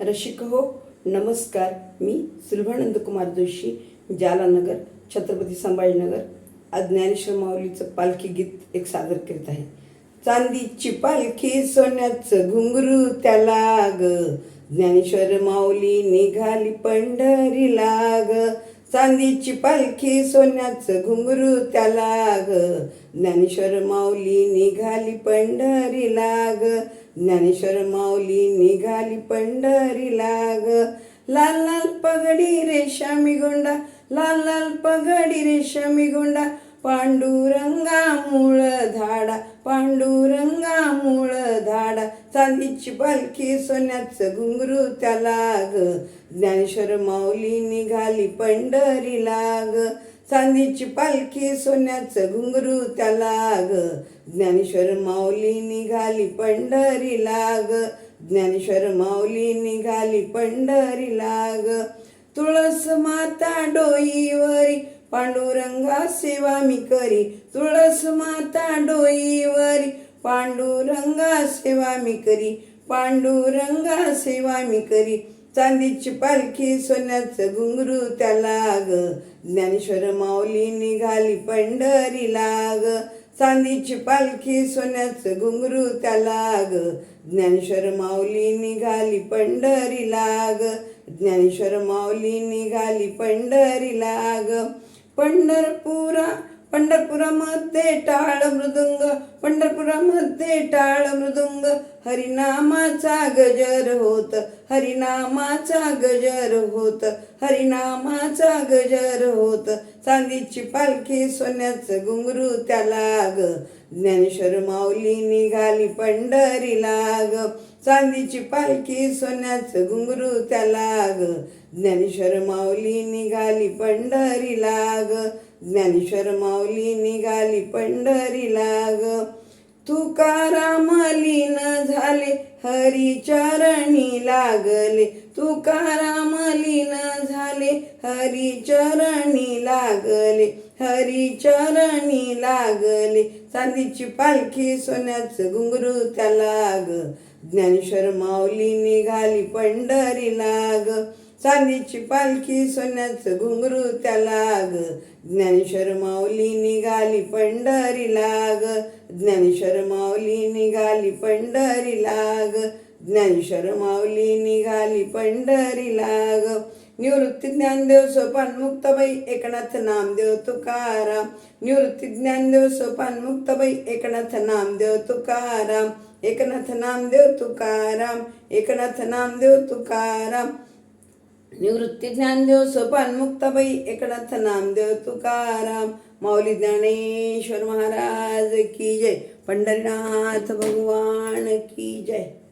रसिक हो नमस्कार. मी सुलभानंद कुमार जोशी जालानगर छत्रपती संभाजीनगर ज्ञानेश्वर माऊलीचं पालखी गीत एक सादर करीत आहे. चांदीची पालखी सोन्याचं घुंगरू त्याला ग ज्ञानेश्वर माऊली निघाली पंढरीला ग चांदीची पालखी सोन्याचं घुंगरू त्याला ग ज्ञानेश्वर माऊली निघाली पंढरीला ग ज्ञानेश्वर माऊली निघाली पंढरी लाग लाल लाल पगडी रेशमी गोंडा लाल लाल पगडी रेशमी गोंडा. पांडुरंगा मूळ धाडा पांडुरंगा मूळ धाडा. चांदीची पालखी सोन्याचं घुंगरू त्या लाग ज्ञानेश्वर माऊली निघाली पंढरी लाग चांदीची पालखी सोन्याचं घुंगरू त्याला ग ज्ञानेश्वर माऊली निघाली पंढरी लाग. ज्ञानेश्वर माऊली निघाली पंढरी लाग. तुळस माता डोईवरी पांडुरंगा सेवा मी करी. तुळस माता डोईवरी पांडुरंगा सेवा मी करी. पांडुरंगा सेवा मी करी. चांदीची पालखी सोन्याचं घुंगरू त्याला ग ज्ञानेश्वर माऊली निघाली पंढरीला ग चांदीची पालखी सोन्याचं घुंगरू त्याला ग ज्ञानेश्वर माऊली निघाली पंढरीला ग ज्ञानेश्वर माऊली निघाली पंढरीला ग पंढरपुरा पंढरपुरामध्ये टाळ मृदुंग पंढरपुरामध्ये टाळ मृदुंग. हरिनामाचा गजर होत हरिनामाचा गजर होत हरिनामाचा गजर होत. चांदीची पालखी सोन्याचं घुंगरू त्याला ग ज्ञानेश्वर माऊली निघाली पंढरीला ग चांदीची पालखी सोन्याचं घुंगरू त्याला ग ज्ञानेश्वर माऊली निघाली पंढरीला ग ज्ञानेश्वर माऊली निघाली पंढरीला ग तुकाराम झाले हरिचरणी लागले. तुकारामलीन झाले हरिचरणी लागले हरिचरणी लागले. चांदीची पालखी सोन्याचं घुंगरू त्याला ग ज्ञानेश्वर माऊली निघाली पंढरीला ग चांदीची पालखी सोन्याचं घुंगरू त्याला ग ज्ञानेश्वर माऊली निघाली पंढरी लाग. ज्ञानेश्वर माऊली निघाली पंढरी लाग. ज्ञानेश्वर माऊली निघाली पंढरी लाग. निवृत्ती ज्ञानदेव सोपान मुक्तबाई एकनाथ नामदेव तुकाराम. निवृत्ती ज्ञानदेव सोपान मुक्तबाई एकनाथ नामदेव तुकाराम. एकनाथ नामदेव तुकाराम. एकनाथ नामदेव तुकाराम. निवृत्ती ज्ञानदेव सोपान मुक्ताबाई एकनाथ नामदेव तुकाराम. माऊली ज्ञानेश्वर महाराज की जय. पंढरीनाथ भगवान की जय.